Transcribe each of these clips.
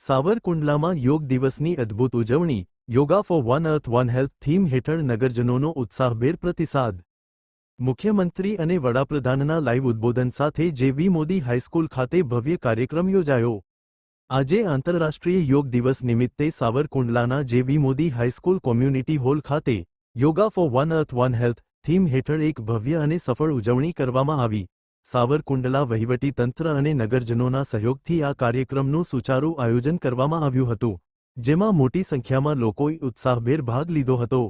સાવરકુંડલામાં યોગ દિવસની અદ્ભુત ઉજવણી, yoga for one earth, one health theme હેઠળ નગરજનોનો ઉત્સાહભેર પ્રતિસાદ. મુખ્યમંત્રી અને વડાપ્રધાનના લાઈવ ઉદ્બોધન સાથે જેવી મોદી હાઈસ્કૂલ ખાતે ભવ્ય કાર્યક્રમ યોજાયો. આજે આંતરરાષ્ટ્રીય યોગ દિવસ નિમિત્તે સાવરકુંડલાના જેવી મોદી હાઈસ્કૂલ કોમ્યુનિટી હોલ ખાતે yoga for one earth, one health theme હેઠળ એક ભવ્ય અને સફળ ઉજવણી કરવામાં આવી. સાવરકુંડલા વહીવટી તંત્ર અને નગરજનોના સહયોગથી આ કાર્યક્રમનું સુચારું આયોજન કરવામાં આવ્યું હતું, જેમાં મોટી સંખ્યામાં લોકોએ ઉત્સાહભેર ભાગ લીધો હતો.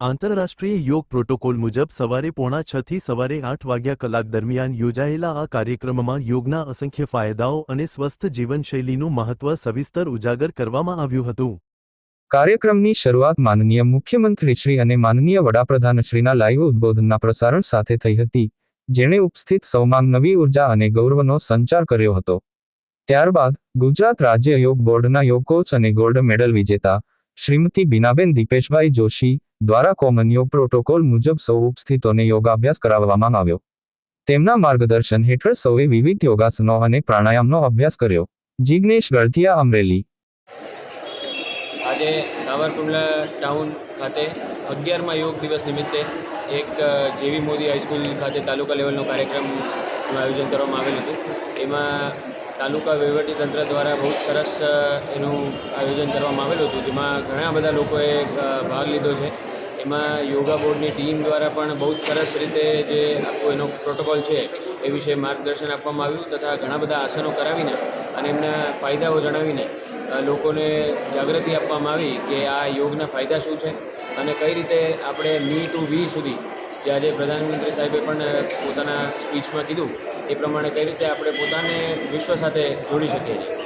આંતરરાષ્ટ્રીય યોગ પ્રોટોકોલ મુજબ સવારે પોણા છથી સવારે આઠ વાગ્યા કલાક દરમિયાન યોજાયેલા આ કાર્યક્રમમાં યોગના અસંખ્ય ફાયદાઓ અને સ્વસ્થ જીવનશૈલીનું મહત્વ સવિસ્તર ઉજાગર કરવામાં આવ્યું હતું. કાર્યક્રમની શરૂઆત માનનીય મુખ્યમંત્રીશ્રી અને માનનીય વડાપ્રધાનશ્રીના લાઈવ ઉદ્બોધનના પ્રસારણ સાથે થઈ હતી. જેણે ઉપસ્થિત સૌમાં નવી ઊર્જા અને ગૌરવનો સંચાર કર્યો હતો. ત્યારબાદ, ગુજરાત રાજ્ય યોગ બોર્ડના યોગ કોચ અને ગોલ્ડ મેડલ વિજેતા શ્રીમતી બીનાબેન દીપેશભાઈ જોશી દ્વારા કોમન યોગ પ્રોટોકોલ મુજબ સૌ ઉપસ્થિતોને યોગાભ્યાસ કરાવવામાં આવ્યો. તેમના માર્ગદર્શન હેઠળ સૌએ વિવિધ યોગાસનો અને પ્રાણાયામનો અભ્યાસ કર્યો. જિગ્નેશ ગળથિયા અમરેલી આજે સાવરકુંડલા ટાઉન ખાતે અગિયારમાં યોગ દિવસ નિમિત્તે એક જેવી મોદી હાઈસ્કૂલ ખાતે તાલુકા લેવલનો કાર્યક્રમનું આયોજન કરવામાં આવેલું હતું. એમાં તાલુકા વહીવટીતંત્ર દ્વારા બહુ સરસ એનું આયોજન કરવામાં આવેલું હતું. જેમાં ઘણા બધા લોકોએ ભાગ લીધો છે. એમાં યોગા બોર્ડની ટીમ દ્વારા પણ બહુ જ સરસ રીતે જે આખો એનો પ્રોટોકોલ છે એ વિશે માર્ગદર્શન આપવામાં આવ્યું તથા ઘણા બધા આસનો કરાવીને અને એમના ફાયદાઓ જણાવીને લોકોને જાગૃતિ આપવામાં આવી કે આ યોગના ફાયદા શું છે અને કઈ રીતે આપણે મી ટુ વી સુધી, જે આજે પ્રધાનમંત્રી સાહેબે પણ પોતાના સ્પીચમાં કીધું, એ પ્રમાણે કઈ રીતે આપણે પોતાને વિશ્વ સાથે જોડી શકીએ છીએ.